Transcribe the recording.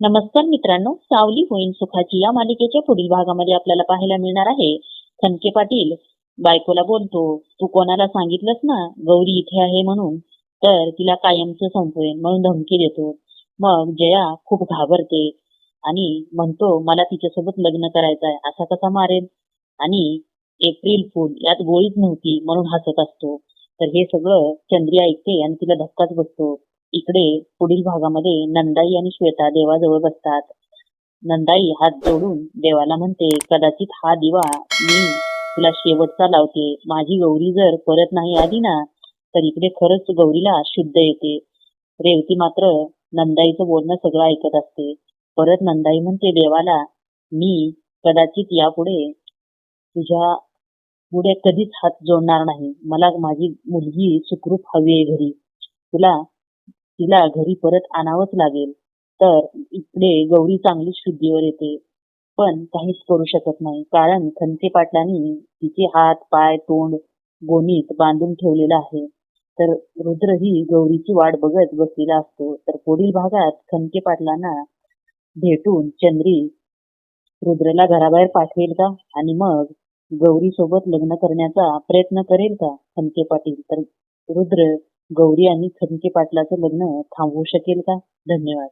नमस्कार मित्रांनो सावली होईन सुखाची या मालिकेच्या पुढील भागामध्ये आपल्याला पाहायला मिळणार आहे खनके पाटील. बायकोला बोलतो तू कोणाला सांगितलंस ना गौरी इथे आहे म्हणून? तर तिला कायमचं संपवेन म्हणून धमकी देतो. मग जया खूप घाबरते आणि म्हणतो मला तिच्यासोबत लग्न करायचं आहे असा कसा मारेल? आणि एप्रिल फुल यात गोळीच नव्हती म्हणून हसत असतो. तर हे सगळं चंद्री ऐकते आणि तिला धक्काच बसतो. इकडे पुढील भागामध्ये नंदाई आणि श्वेता देवाजवळ बसतात. नंदाई हात जोडून देवाला म्हणते कदाचित हा दिवा मी तुला शेवटचा लावते. माझी गौरी जर परत नाही आली ना तर इकडे खरंच गौरीला शुद्ध येते. रेवती मात्र नंदाईचं बोलणं सगळं ऐकत असते. परत नंदाई म्हणते देवाला मी कदाचित यापुढे तुझ्या पुढे कधीच हात जोडणार नाही. मला माझी मुलगी सुखरूप हवी आहे घरी. तुला तिला घरी परत आणावंच लागेल. तर इकडे गौरी चांगली शुद्धीवर येते. पण काहीच करू शकत नाही. कारण खंचे पाटलांनी तिचे हात पाय तोंड गोणीत बांधून ठेवलेलं आहे. तर रुद्र ही गौरीची वाट बघत बसलेला असतो. तर पुढील भागात खंचे पाटलांना भेटून चंद्री रुद्रला घराबाहेर पाठवेल का? आणि मग गौरी सोबत लग्न करण्याचा प्रयत्न करेल का? खनके पाटील. तर रुद्र गौरी आणि खनके पाटलाचं लग्न थांबवू शकेल का? धन्यवाद.